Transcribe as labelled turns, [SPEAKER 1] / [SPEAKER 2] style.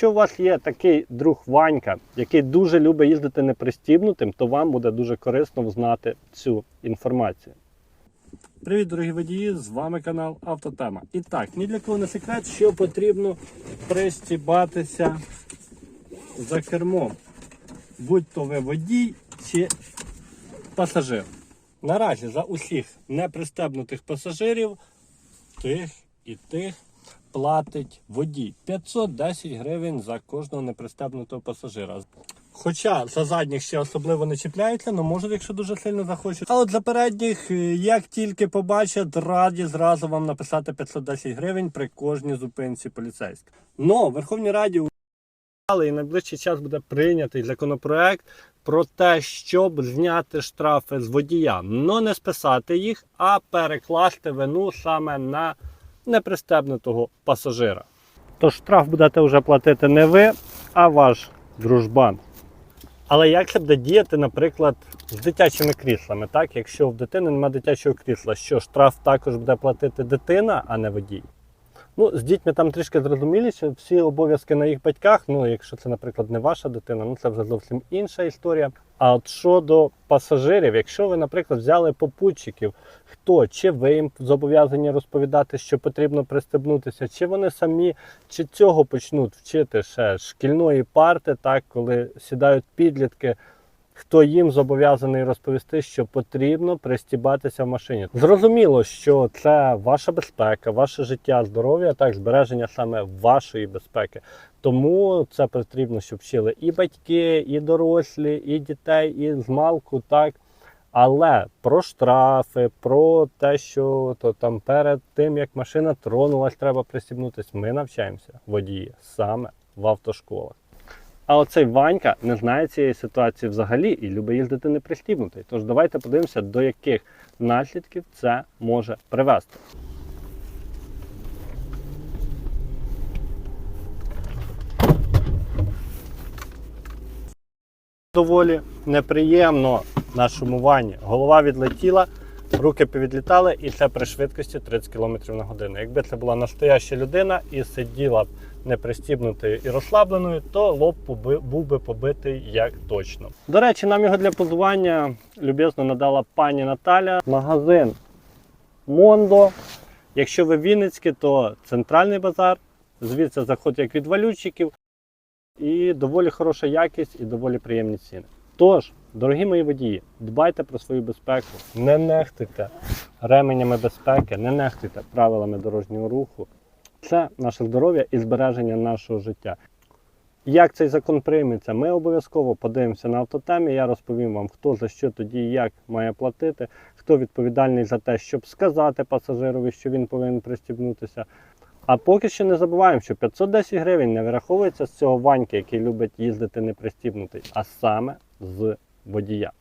[SPEAKER 1] якщо у вас є такий друг Ванька, який дуже любить їздити непристібнутим, то вам буде дуже корисно знати цю інформацію. Привіт, дорогі водії! З вами канал Автотема. І так, ні для кого не секрет, що потрібно пристібатися за кермом, будь то ви водій чи пасажир. Наразі за усіх непристебнутих пасажирів тих і тих платить водій 510 гривень за кожного непристебнутого пасажира. Хоча за задніх ще особливо не чіпляються, але можуть, якщо дуже сильно захочуть. А от за передніх, е, як тільки побачать, раді зразу вам написати 510 гривень при кожній зупинці поліцейська. Но Верховній Раді але і найближчий час буде прийнятий законопроект про те, щоб зняти штрафи з водія, но не списати їх, а перекласти вину саме на непристебнутого пасажира. Тож штраф будете вже платити не ви, а ваш дружбан. Але як це буде діяти, наприклад, з дитячими кріслами? Так, якщо в дитини немає дитячого крісла, що штраф також буде платити дитина, а не водій? Ну, з дітьми там трішки зрозуміліше, всі обов'язки на їх батьках. Ну, якщо це, наприклад, не ваша дитина, ну це вже зовсім інша історія. А от щодо пасажирів, якщо ви, наприклад, взяли попутчиків, хто чи ви їм зобов'язані розповідати, що потрібно пристебнутися, чи вони самі чи цього почнуть вчити ще шкільної парти, так коли сідають підлітки. Хто їм зобов'язаний розповісти, що потрібно пристібатися в машині? Зрозуміло, що це ваша безпека, ваше життя, здоров'я, так збереження саме вашої безпеки. Тому це потрібно, щоб вчили і батьки, і дорослі, і дітей, і змалку, так. Але про штрафи, про те, що то там перед тим як машина тронулась, треба пристібнутися. Ми навчаємося водії саме в автошколах. А оцей Ванька не знає цієї ситуації взагалі і любить їздити не пристібнутий. Тож давайте подивимося, до яких наслідків це може привести. Доволі неприємно на шумуванні. Голова відлетіла, руки повідлітали, і це при швидкості 30 км на годину. Якби це була настояща людина і сиділа б непристібнутою і розслабленою, то лоб був би побитий як точно. До речі, нам його для позування люб'язно надала пані Наталя. Магазин Мондо. Якщо ви Вінницькі, то центральний базар. Звідси заход як від валютчиків. І доволі хороша якість і доволі приємні ціни. Тож, дорогі мої водії, дбайте про свою безпеку, не нехтуйте ременями безпеки, не нехтуйте правилами дорожнього руху. Це наше здоров'я і збереження нашого життя. Як цей закон прийметься, ми обов'язково подивимося на автотемі. Я розповім вам, хто за що тоді і як має платити, хто відповідальний за те, щоб сказати пасажирові, що він повинен пристібнутися. А поки що не забуваємо, що 510 гривень не вираховується з цього ваньки, який любить їздити не пристібнутий, а саме з водія.